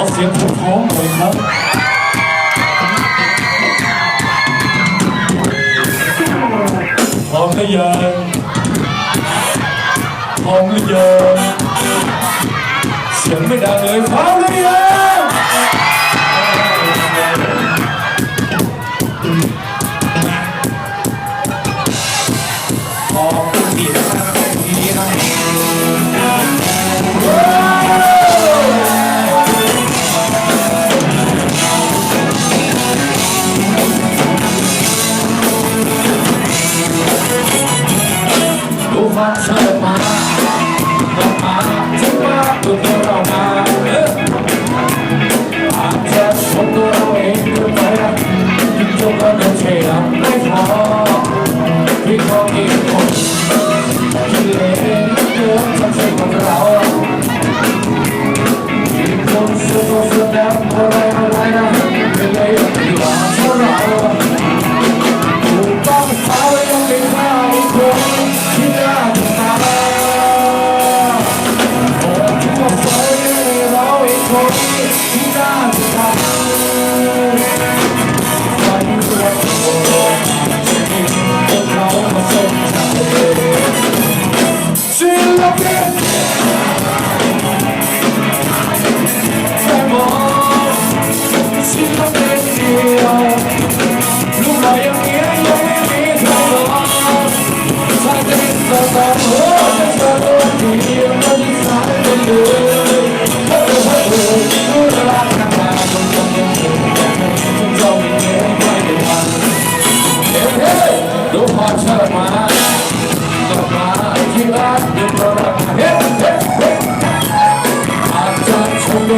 อเสียงผู้ฟ้องหน่อยครับพร้อมหรือยังพร้อมหรือยังเสียงไม่ดังเลยครับ มาเธอมาเมาเธอมาตัวเรามาอาจจะคนตัวเราเองก็ยิ่งจบแล้วเธอไม่พอที่เขาเอง Brasil!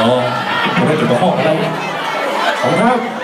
อ๋อผมไม่จุดกระห้องอะไรขอบคุณครับ